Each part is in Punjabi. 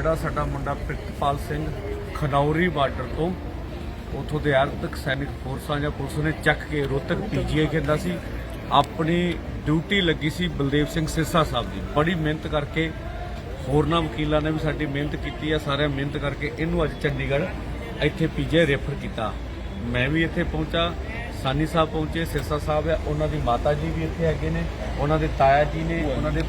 ਜਿਹੜਾ ਸਾਡਾ ਮੁੰਡਾ ਪ੍ਰਿਤਪਾਲ ਸਿੰਘ ਖਨੌਰੀ ਬਾਰਡਰ ਤੋਂ, ਉਥੋਂ ਦੇ ਅਰਧਕ ਸੈਨਿਕ ਫੋਰਸਾਂ ਜਾਂ ਪੁਲਿਸ ਨੇ ਚੱਕ ਕੇ ਰੋਹਤਕ ਪੀਜੀਆਈ ਕਹਿੰਦਾ ਸੀ, ਆਪਣੀ ਡਿਊਟੀ ਲੱਗੀ ਸੀ ਬਲਦੇਵ ਸਿੰਘ ਸਿਰਸਾ ਸਾਹਿਬ ਦੀ। ਬੜੀ ਮਿਹਨਤ ਕਰਕੇ ਹੋਰਨਾਂ ਵਕੀਲਾਂ ਨੇ ਵੀ ਸਾਡੀ ਮਿਹਨਤ ਕੀਤੀ ਆ, ਸਾਰਿਆਂ ਮਿਹਨਤ ਕਰਕੇ ਇਹਨੂੰ ਅੱਜ ਚੰਡੀਗੜ੍ਹ ਇੱਥੇ ਪੀਜੀਆਈ ਰੈਫਰ ਕੀਤਾ। ਮੈਂ ਵੀ ਇੱਥੇ ਪਹੁੰਚਾ, ਸਾਨੀ ਸਾਹਿਬ ਪਹੁੰਚੇ, ਸਿਰਸਾ ਸਾਹਿਬ ਆ, ਉਹਨਾਂ ਦੀ ਮਾਤਾ ਜੀ ਵੀ ਇੱਥੇ ਹੈਗੇ ਨੇ, ਉਹਨਾਂ ਦੇ ਤਾਇਆ ਜੀ ਨੇ, ਉਹਨਾਂ ਦੇ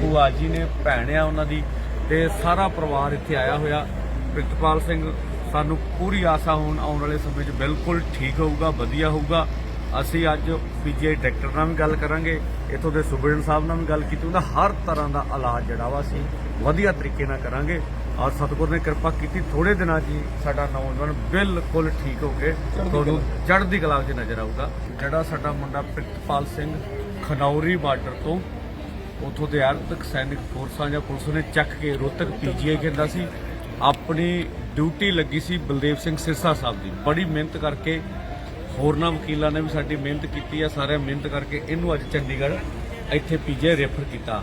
ਭੂਆ ਜੀ ਨੇ, ਭੈਣ ਆ ਉਹਨਾਂ ਦੀ। ਤੇ ਸਾਰਾ ਪਰਿਵਾਰ ਇੱਥੇ ਆਇਆ ਹੋਇਆ। ਪ੍ਰਿਤਪਾਲ ਸਿੰਘ ਸਾਨੂੰ ਪੂਰੀ ਆਸਾ ਹੋਣ ਆਉਣ ਵਾਲੇ ਸਮੇਂ 'ਚ ਬਿਲਕੁਲ ਠੀਕ ਹੋਊਗਾ ਵਧੀਆ ਹੋਊਗਾ। ਅਸੀਂ ਅੱਜ ਪੀਜੀਆਈ ਡਾਕਟਰ ਨਾਲ ਵੀ ਗੱਲ ਕਰਾਂਗੇ ਇਥੋਂ ਦੇ ਸੁਬਰਨ ਸਾਹਿਬ ਨਾਲ ਵੀ ਗੱਲ ਕੀਤੀ ਉਹਨਾਂ ਹਰ ਤਰ੍ਹਾਂ ਦਾ ਇਲਾਜ ਜਿਹੜਾ ਵਾ ਅਸੀਂ ਵਧੀਆ ਤਰੀਕੇ ਨਾਲ ਕਰਾਂਗੇ। ਔਰ ਸਤਿਗੁਰ ਨੇ ਕਿਰਪਾ ਕੀਤੀ ਥੋੜੇ ਦਿਨਾਂ 'ਚ ਹੀ ਸਾਡਾ ਨੌਜਵਾਨ ਬਿਲਕੁਲ ਠੀਕ ਹੋ ਕੇ ਤੁਹਾਨੂੰ ਚੜ੍ਹਦੀ ਕਲਾ 'ਚ ਨਜ਼ਰ ਆਊਗਾ। ਜਿਹੜਾ ਸਾਡਾ ਮੁੰਡਾ ਪ੍ਰਿਤਪਾਲ ਸਿੰਘ ਖਨੌਰੀ ਬਾਰਡਰ ਤੋਂ ਉਥੋਂ ਦੇ ਅਰਧਕ ਸੈਨਿਕ ਫੋਰਸਾਂ ਜਾਂ ਪੁਲਿਸ ਨੇ ਚੱਕ ਕੇ ਰੋਹਤਕ ਪੀਜੀਆਈ ਕਹਿੰਦਾ ਸੀ ਆਪਣੀ ਡਿਊਟੀ ਲੱਗੀ ਸੀ ਬਲਦੇਵ ਸਿੰਘ ਸਿਰਸਾ ਸਾਹਿਬ ਦੀ। ਬੜੀ ਮਿਹਨਤ ਕਰਕੇ ਹੋਰਨਾਂ ਵਕੀਲਾਂ ਨੇ ਵੀ ਸਾਡੀ ਮਿਹਨਤ ਕੀਤੀ ਆ ਸਾਰਿਆਂ ਮਿਹਨਤ ਕਰਕੇ ਇਹਨੂੰ ਅੱਜ ਚੰਡੀਗੜ੍ਹ ਇੱਥੇ ਪੀਜੀਆਈ ਰੈਫਰ ਕੀਤਾ।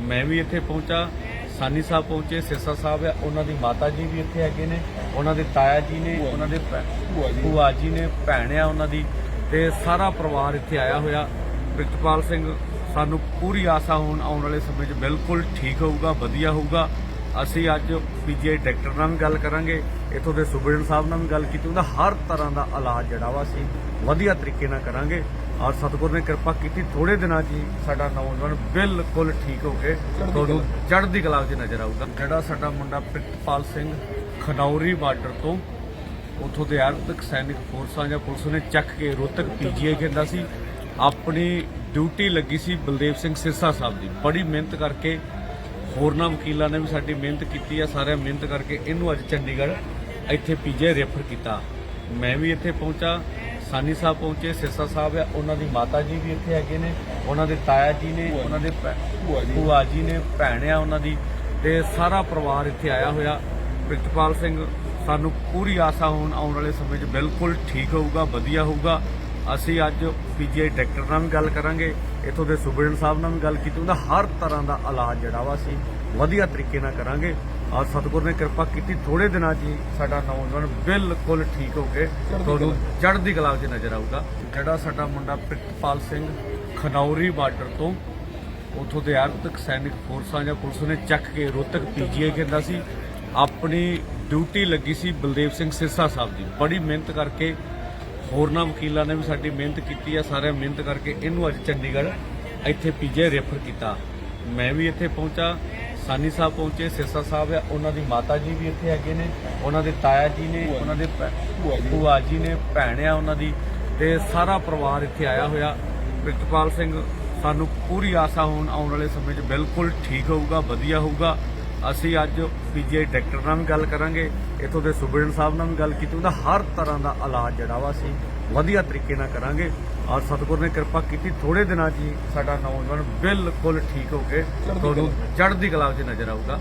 ਮੈਂ ਵੀ ਇੱਥੇ ਪਹੁੰਚਾ ਸਾਨੀ ਸਾਹਿਬ ਪਹੁੰਚੇ ਸਿਰਸਾ ਸਾਹਿਬ ਆ ਉਹਨਾਂ ਦੀ ਮਾਤਾ ਜੀ ਵੀ ਇੱਥੇ ਹੈਗੇ ਨੇ ਉਹਨਾਂ ਦੇ ਤਾਇਆ ਜੀ ਨੇ ਉਹਨਾਂ ਦੇ ਭੂਆ ਜੀ ਨੇ ਭੈਣ ਆ ਉਹਨਾਂ ਦੀ ਤੇ ਸਾਰਾ ਪਰਿਵਾਰ ਇੱਥੇ ਆਇਆ ਹੋਇਆ। ਪ੍ਰਿਤਪਾਲ ਸਿੰਘ ਸਾਨੂੰ ਪੂਰੀ ਆਸਾ ਹੋਣ, ਆਉਣ ਵਾਲੇ ਸਮੇਂ 'ਚ ਬਿਲਕੁਲ ਠੀਕ ਹੋਊਗਾ, ਵਧੀਆ ਹੋਊਗਾ। ਅਸੀਂ ਅੱਜ ਪੀਜੀਆਈ ਡਾਕਟਰ ਨਾਲ ਵੀ ਗੱਲ ਕਰਾਂਗੇ, ਇਥੋਂ ਦੇ ਸੁਬਰਨ ਸਾਹਿਬ ਨਾਲ ਵੀ ਗੱਲ ਕੀਤੀ। ਉਹਦਾ ਹਰ ਤਰ੍ਹਾਂ ਦਾ ਇਲਾਜ ਜਿਹੜਾ ਵਾ ਅਸੀਂ ਵਧੀਆ ਤਰੀਕੇ ਨਾਲ ਕਰਾਂਗੇ। ਔਰ ਸਤਿਗੁਰ ਨੇ ਕਿਰਪਾ ਕੀਤੀ ਥੋੜੇ ਦਿਨਾਂ 'ਚ ਹੀ ਸਾਡਾ ਨੌਜਵਾਨ ਬਿਲਕੁਲ ਠੀਕ ਹੋ ਕੇ ਤੁਹਾਨੂੰ ਚੜ੍ਹਦੀ ਕਲਾ 'ਚ ਨਜ਼ਰ ਆਊਗਾ। ਜਿਹੜਾ ਸਾਡਾ ਮੁੰਡਾ ਪ੍ਰਿਤਪਾਲ ਸਿੰਘ ਖਨੌਰੀ ਬਾਰਡਰ ਤੋਂ ਉਥੋਂ ਦੇ ਅਰਧਕ ਸੈਨਿਕ ਫੋਰਸਾਂ ਜਾਂ ਪੁਲਿਸ ਨੇ ਚੱਕ ਕੇ ਰੋਹਤਕ ਪੀਜੀਆਈ ਕਹਿੰਦਾ ਸੀ ਆਪਣੀ ਡਿਊਟੀ ਲੱਗੀ ਸੀ ਬਲਦੇਵ ਸਿੰਘ ਸਿਰਸਾ ਸਾਹਿਬ ਦੀ। ਬੜੀ ਮਿਹਨਤ ਕਰਕੇ ਹੋਰਨਾਂ ਵਕੀਲਾਂ ਨੇ ਵੀ ਸਾਡੀ ਮਿਹਨਤ ਕੀਤੀ ਆ ਸਾਰਿਆਂ ਮਿਹਨਤ ਕਰਕੇ ਇਹਨੂੰ ਅੱਜ ਚੰਡੀਗੜ੍ਹ ਇੱਥੇ ਪੀਜੀਆਈ ਰੈਫਰ ਕੀਤਾ। ਮੈਂ ਵੀ ਇੱਥੇ ਪਹੁੰਚਾ ਸਾਨੀ ਸਾਹਿਬ ਪਹੁੰਚੇ ਸਿਰਸਾ ਸਾਹਿਬ ਆ ਉਹਨਾਂ ਦੀ ਮਾਤਾ ਜੀ ਵੀ ਇੱਥੇ ਹੈਗੇ ਨੇ ਉਹਨਾਂ ਦੇ ਤਾਇਆ ਜੀ ਨੇ ਉਹਨਾਂ ਦੇ ਭੂਆ ਜੀ ਨੇ ਭੈਣ ਆ ਉਹਨਾਂ ਦੀ ਤੇ ਸਾਰਾ ਪਰਿਵਾਰ ਇੱਥੇ ਆਇਆ ਹੋਇਆ। ਪ੍ਰਿਤਪਾਲ ਸਿੰਘ ਸਾਨੂੰ ਪੂਰੀ ਆਸਾ ਹੋਣ ਆਉਣ ਵਾਲੇ ਸਮੇਂ 'ਚ ਬਿਲਕੁਲ ਠੀਕ ਹੋਊਗਾ ਵਧੀਆ ਹੋਊਗਾ। ਅਸੀਂ ਅੱਜ ਪੀਜੀਆਈ ਡਾਕਟਰ ਨਾਲ ਵੀ ਗੱਲ ਕਰਾਂਗੇ ਇਥੋਂ ਦੇ ਸੁਬਰਨ ਸਾਹਿਬ ਨਾਲ ਵੀ ਗੱਲ ਕੀਤੀ ਉਹਦਾ ਹਰ ਤਰ੍ਹਾਂ ਦਾ ਇਲਾਜ ਜਿਹੜਾ ਵਾ ਅਸੀਂ ਵਧੀਆ ਤਰੀਕੇ ਨਾਲ ਕਰਾਂਗੇ। ਔਰ ਸਤਿਗੁਰ ਨੇ ਕਿਰਪਾ ਕੀਤੀ ਥੋੜੇ ਦਿਨਾਂ 'ਚ ਸਾਡਾ ਨੌਜਵਾਨ ਬਿਲਕੁਲ ਠੀਕ ਹੋ ਕੇ ਤੁਹਾਨੂੰ ਚੜ੍ਹਦੀ ਕਲਾ 'ਚ ਨਜ਼ਰ ਆਊਗਾ। ਜਿਹੜਾ ਸਾਡਾ ਮੁੰਡਾ ਪ੍ਰਿਤਪਾਲ ਸਿੰਘ ਖਨੌਰੀ ਬਾਰਡਰ ਤੋਂ ਉਥੋਂ ਦੇ ਅਰਧਕ ਸੈਨਿਕ ਫੋਰਸਾਂ ਜਾਂ ਪੁਲਿਸ ਨੇ ਚੱਕ ਕੇ ਰੋਹਤਕ ਪੀਜੀਆਈ ਕਹਿੰਦਾ ਸੀ ਆਪਣੀ ਡਿਊਟੀ ਲੱਗੀ ਸੀ ਬਲਦੇਵ ਸਿੰਘ ਸਿਰਸਾ ਸਾਹਿਬ ਦੀ। ਬੜੀ ਮਿਹਨਤ ਕਰਕੇ ਹੋਰਨਾਂ ਵਕੀਲਾਂ ਨੇ ਵੀ ਸਾਡੀ ਮਿਹਨਤ ਕੀਤੀ ਆ ਸਾਰਿਆਂ ਮਿਹਨਤ ਕਰਕੇ ਇਹਨੂੰ ਅੱਜ ਚੰਡੀਗੜ੍ਹ ਇੱਥੇ ਪੀਜੀਆਈ ਰੈਫਰ ਕੀਤਾ। ਮੈਂ ਵੀ ਇੱਥੇ ਪਹੁੰਚਾ ਸਾਨੀ ਸਾਹਿਬ ਪਹੁੰਚੇ ਸਿਰਸਾ ਸਾਹਿਬ ਆ ਉਹਨਾਂ ਦੀ ਮਾਤਾ ਜੀ ਵੀ ਇੱਥੇ ਹੈਗੇ ਨੇ ਉਹਨਾਂ ਦੇ ਤਾਇਆ ਜੀ ਨੇ ਉਹਨਾਂ ਦੇ ਭੂਆ ਜੀ ਨੇ ਭੈਣ ਆ ਉਹਨਾਂ ਦੀ ਤੇ ਸਾਰਾ ਪਰਿਵਾਰ ਇੱਥੇ ਆਇਆ ਹੋਇਆ। ਪ੍ਰਿਤਪਾਲ ਸਿੰਘ ਸਾਨੂੰ ਪੂਰੀ ਆਸਾ ਹੋਣ ਆਉਣ ਵਾਲੇ ਸਮੇਂ 'ਚ ਬਿਲਕੁਲ ਠੀਕ ਹੋਊਗਾ ਵਧੀਆ ਹੋਊਗਾ। ਅਸੀਂ ਅੱਜ ਪੀਜੀਆਈ ਡਾਕਟਰ ਨਾਲ ਵੀ ਗੱਲ ਕਰਾਂਗੇ ਇਥੋਂ ਦੇ ਸੁਬਰਨ ਸਾਹਿਬ ਨਾਲ ਵੀ ਗੱਲ ਕੀਤੀ ਉਹਦਾ ਹਰ ਤਰ੍ਹਾਂ ਦਾ ਇਲਾਜ ਜਿਹੜਾ ਵਾ ਅਸੀਂ ਵਧੀਆ ਤਰੀਕੇ ਨਾਲ ਕਰਾਂਗੇ। ਔਰ ਸਤਿਗੁਰ ਨੇ ਕਿਰਪਾ ਕੀਤੀ ਥੋੜੇ ਦਿਨਾਂ 'ਚ ਹੀ ਸਾਡਾ ਨੌਜਵਾਨ ਬਿਲਕੁਲ ਠੀਕ ਹੋ ਕੇ ਤੁਹਾਨੂੰ ਚੜ੍ਹਦੀ ਕਲਾ 'ਚ ਨਜ਼ਰ ਆਊਗਾ।